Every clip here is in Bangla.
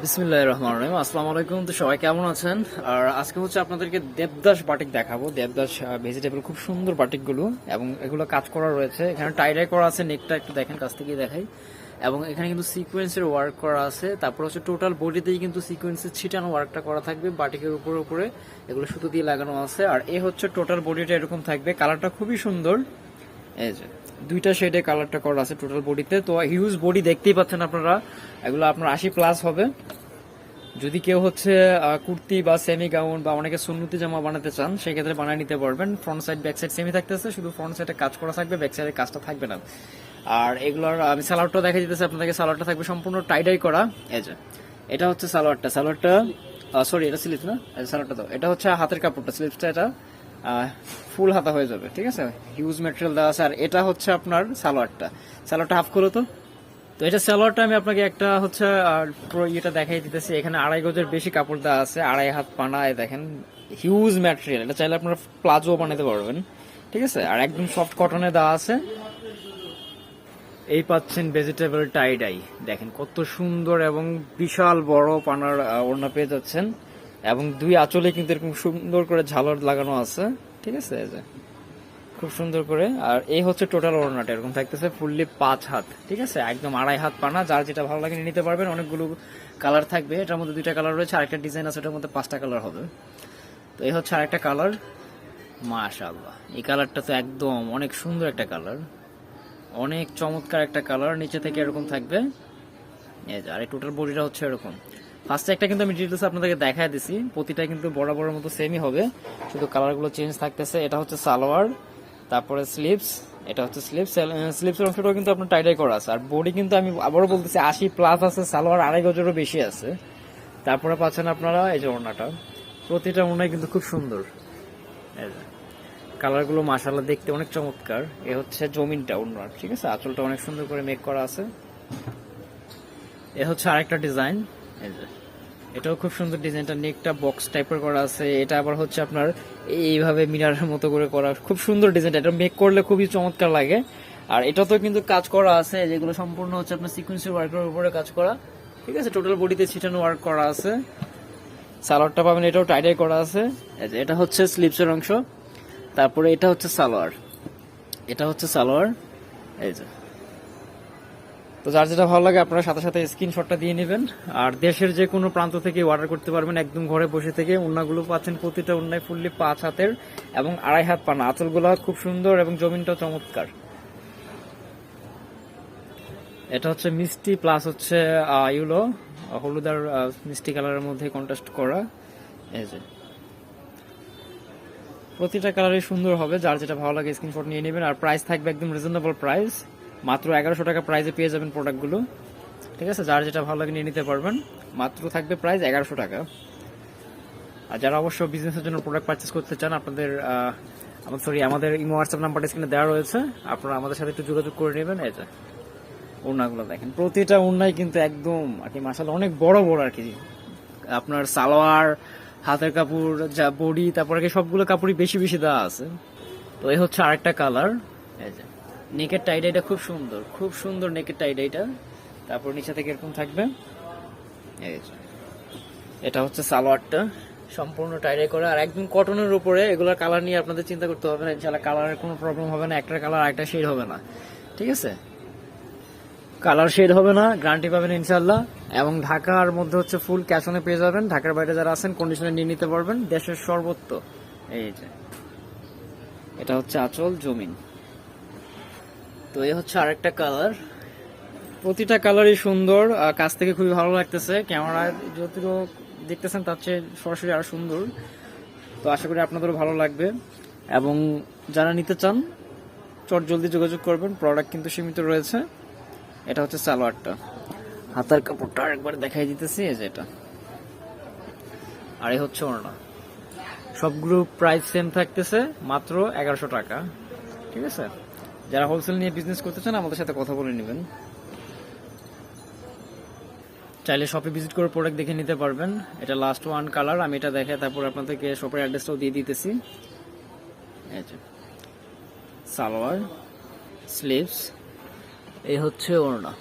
বিসমিল্লাহ রহমান রহিম। আসসালামু আলাইকুম। তো সবাই কেমন আছেন? আর আজকে হচ্ছে আপনাদেরকে দেবদাস বাটিক দেখাবো। দেবদাস ভেজিটেবল খুব সুন্দর বাটিকগুলো এবং এগুলো কাজ করা রয়েছে। এখানে টাইডাই করা আছে নেকটা একটু দেখেন, কাছ থেকে দেখাই। এবং এখানে কিন্তু সিকোয়েন্সের ওয়ার্ক করা আছে। তারপর হচ্ছে টোটাল বডিতেই কিন্তু সিকোয়েন্সের ছিটানো ওয়ার্কটা করা থাকবে বাটিকের উপরে উপরে। এগুলো সুতো দিয়ে লাগানো আছে। আর এ হচ্ছে টোটাল বডিটা এরকম থাকবে। কালারটা খুবই সুন্দর। এই যে। দুইটা শেডে কালারটা করা আছে টোটাল বডিতে তো হিউজ বডি দেখতেই পাচ্ছেন আপনারা। এগুলো আপনার আশি প্লাস হবে। যদি কেউ হচ্ছে কুর্তি বা সেমি গাউন বা অনেকে সুন্নতি জামা বানাতে চান, সেক্ষেত্রে বানিয়ে নিতে পারবেন। Front side back side semi থাকতেছে। শুধু ফ্রন্ট সাইডে কাজ করা থাকবে ব্যাক সাইডে কাজটা থাকবে না। আর এগুলোর, আমি সালোয়ারটা দেখা যেতেছে আপনাদেরকে। সালোয়ারটা থাকবে সম্পূর্ণ টাইডাই করা। যে, এটা হচ্ছে সালোয়ারটা সালোয়ারটা সরি এটা স্লিপ না? সালোয়ারটা তো এটা হচ্ছে হাতের কাপড়টা স্লিপসটা এটা। ফুল হাতা হয়ে যাবে, ঠিক আছে? হিউজ ম্যাটেরিয়াল দেওয়া আছে। আর এটা হচ্ছে আপনার সালোয়ারটা। সালোয়ারটা হাফ করো তো। তো এটা সালোয়ারটা আমি আপনাকে একটা হচ্ছে ইয়েটা দেখাই দিতেছি। এখানে আড়াই গজের বেশি কাপড় দেওয়া আছে। আড়াই হাত পানা, এই দেখেন। হিউজ ম্যাটেরিয়াল এটা চাইলে আপনারা প্লাজো বানাতে পারবেন, ঠিক আছে? আর একদম সফট কটনে দেওয়া আছে। এই পাচ্ছেন ভেজিটেবল টাইডাই দেখেন কত সুন্দর এবং বিশাল বড় পানার ওড়না পেয়ে যাচ্ছেন। এবং দুই আঁচলে কিন্তু এরকম সুন্দর করে ঝালর লাগানো আছে। ঠিক আছে এই যে। খুব সুন্দর করে। আর এই হচ্ছে টোটাল ওড়নাটা এরকম থাকতেছে ফুললি পাঁচ হাত। ঠিক আছে একদম আড়াই হাত পানা। যার যেটা ভালো লাগে নিতে পারবেন। অনেকগুলো কালার থাকবে। এটার মধ্যে দুইটা কালার রয়েছে। আরেকটা ডিজাইন আছে এটার মধ্যে পাঁচটা কালার হবে। তো এই হচ্ছে আরেকটা কালার মাশাআল্লাহ। এই কালারটা তো একদম অনেক সুন্দর একটা কালার অনেক চমৎকার একটা কালার নিচে থেকে এরকম থাকবে। এই যে, আর এই টোটাল বডিটা হচ্ছে এরকম। ফার্স্টে একটা কিন্তু আমি ডিটেলস আপনাদেরকে দেখায় দিছি। প্রতিটা কিন্তু বরাবরের মতো সেমই হবে। শুধু কালারগুলো চেঞ্জ থাকতেছে। এটা হচ্ছে সালোয়ার, তারপরে স্লিপস এটা হচ্ছে স্লিপস স্লিপসের অংশটাও কিন্তু আপনার টাইটাই করা আছে। আর বডি কিন্তু আমি আবারও বলতেছি, আশি প্লাস আছে, সালোয়ার আড়াই গজেরও বেশি আছে। তারপরে পাচ্ছেন আপনারা এই যে ওড়নাটা। প্রতিটা ওড়নাই কিন্তু খুব সুন্দর। কালারগুলো মাশাআল্লাহ দেখতে অনেক চমৎকার। এ হচ্ছে জমিনটা ওড়নার, ঠিক আছে? আঁচলটা অনেক সুন্দর করে মেক করা আছে। এ হচ্ছে আরেকটা ডিজাইন এটাও খুব সুন্দর ডিজাইনটা নেকটা বক্স টাইপের করা আছে। এটা আবার হচ্ছে আপনার এইভাবে মিনারের মতো করে করা। খুব সুন্দর ডিজাইনটা এটা মেক করলে খুবই চমৎকার লাগে। আর এটাতেও কিন্তু কাজ করা আছে, যেগুলো সম্পূর্ণ হচ্ছে আপনার সিকুয়েন্সের ওয়ার্কের উপরে কাজ করা। ঠিক আছে টোটাল বডিতে ছিটানো ওয়ার্ক করা আছে। সালোয়ারটা পাবেন, এটাও টাইটাই করা আছে। এটা হচ্ছে স্লিপসের অংশ। তারপরে এটা হচ্ছে সালোয়ার। এটা হচ্ছে সালোয়ার। এই যে তো যার যেটা ভালো লাগে, আপনারা সাথে সাথে স্ক্রিনশটটা দিয়ে নেবেন। আর দেশের যে কোনো প্রান্ত থেকে অর্ডার করতে পারবেন, একদম ঘরে বসে থেকে। উন্নাগুলো পাচ্ছেন প্রতিটা উন্নায় ফুললি পাঁচ হাতের এবং আড়াই হাত পানা। আঁচলগুলো খুব সুন্দর এবং জমিনটা চমৎকার। এটা হচ্ছে মিষ্টি প্লাস হচ্ছে ইউলো হলুদ আর মিষ্টি কালারের মধ্যে কন্ট্রাস্ট করা। এই যে। প্রতিটা কালারই সুন্দর হবে। যার যেটা ভালো লাগে স্ক্রিনশট নিয়ে নেবেন। আর প্রাইস থাকবে একদম রিজনেবল প্রাইস মাত্র এগারোশো টাকা প্রাইজে পেয়ে যাবেন প্রোডাক্টগুলো ঠিক আছে? যার যেটা ভালো লাগে নিয়ে নিতে পারবেন। মাত্র থাকবে প্রাইস এগারোশো টাকা। আর যারা অবশ্য বিজনেসের জন্য প্রোডাক্ট পারচেস করতে চান, আপনাদের সরি আমাদের ইমো হোয়াটসঅ্যাপ নাম্বারটা স্ক্রিনে দেওয়া রয়েছে। আপনারা আমাদের সাথে একটু যোগাযোগ করে নেবেন। এই যে, ওড়নাগুলো দেখেন। প্রতিটা ওড়নাই কিন্তু একদম, আর কি মাসাল অনেক বড় বড় আর কি। আপনার সালোয়ার, হাতের কাপড়, যা বডি, তারপরে কি সবগুলো কাপড়ই বেশি বেশি দেওয়া আছে। তো এই হচ্ছে আরেকটা কালার এই যে নেকের টাইডাইটা খুব সুন্দর খুব সুন্দর নেকের টাইডাইটা তারপর নিচে থেকে এরকম থাকবে। এটা হচ্ছে সালোয়ারটা। সম্পূর্ণ টাইডাই করা। আর একদম কটনের উপরে এগুলোর কালার নিয়ে আপনাদের চিন্তা করতে হবে না। ইনশাল্লাহ কালারের কোনো প্রবলেম হবে না। একটা কালার একটা শেড হবে না। ঠিক আছে? কালার শেড হবে না। গ্যারান্টি পাবেন ইনশাল্লাহ এবং ঢাকার মধ্যে হচ্ছে ফুল ক্যাশ অনে পেয়ে যাবেন। ঢাকার বাইরে যারা আছেন কন্ডিশনে নিয়ে নিতে পারবেন। দেশের সর্বত্র এই যে, এটা হচ্ছে আচল জমিন। তো এই হচ্ছে আরেকটা কালার প্রতিটা কালারই সুন্দর কাছ থেকে খুবই ভালো লাগতেছে। ক্যামেরায় যতটুকু দেখতেছেন, তার চেয়ে সরাসরি আরও সুন্দর। তো আশা করি আপনাদেরও ভালো লাগবে। এবং যারা নিতে চান, চট জলদি যোগাযোগ করবেন। প্রোডাক্ট কিন্তু সীমিত রয়েছে। এটা হচ্ছে সালোয়ারটা। হাতার কাপড়টা আরেকবার দেখাই দিতেছি, এই যে এটা। আর এই হচ্ছে ওড়না। সবগুলো প্রাইস সেম থাকতেছে, মাত্র এগারোশো টাকা। ঠিক আছে? যারা হোলসেল নিয়ে বিজনেস করতে চান, আমাদের সাথে কথা বলে নেবেন। চাইলে শপে ভিজিট করে প্রোডাক্ট দেখে নিতে পারবেন। এটা লাস্ট ওয়ান কালার আমি এটা দেখে তারপর আপনাদেরকে শপের অ্যাড্রেসটাও দিয়ে দিতেছি। সালোয়ার স্লিভস এই হচ্ছে ওড়না।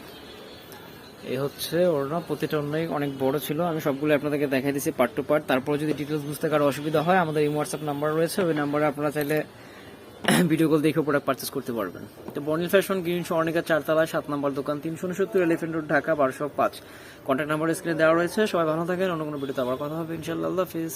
এই হচ্ছে ওড়না, প্রতিটা অনেক অনেক বড় ছিল। আমি সবগুলো আপনাদেরকে দেখাই দিচ্ছি পার্ট টু পার্ট তারপরে যদি ডিটেলস বুঝতে কারও অসুবিধা হয়, আমাদের এই হোয়াটসঅ্যাপ নাম্বার রয়েছে। ওই নাম্বারে আপনারা চাইলে ভিডিও কল দেখে প্রোডাক্ট পারচেস করতে পারবেন। তো বর্নিল ফ্যাশন গ্রিন অনেকের চারতলায় সাত নম্বর দোকান, তিনশো উনসত্তর এলিফেন্ট রোড ঢাকা, বারোশো পাঁচ। কন্ট্যাক্ট নাম্বার স্ক্রিনে দেওয়া রয়েছে, সবাই ভালো থাকেন, অন্য কোনো ভিডিওতে আবার কথা হবে ইনশাল্লাহ আল্লাহ হাফিজ।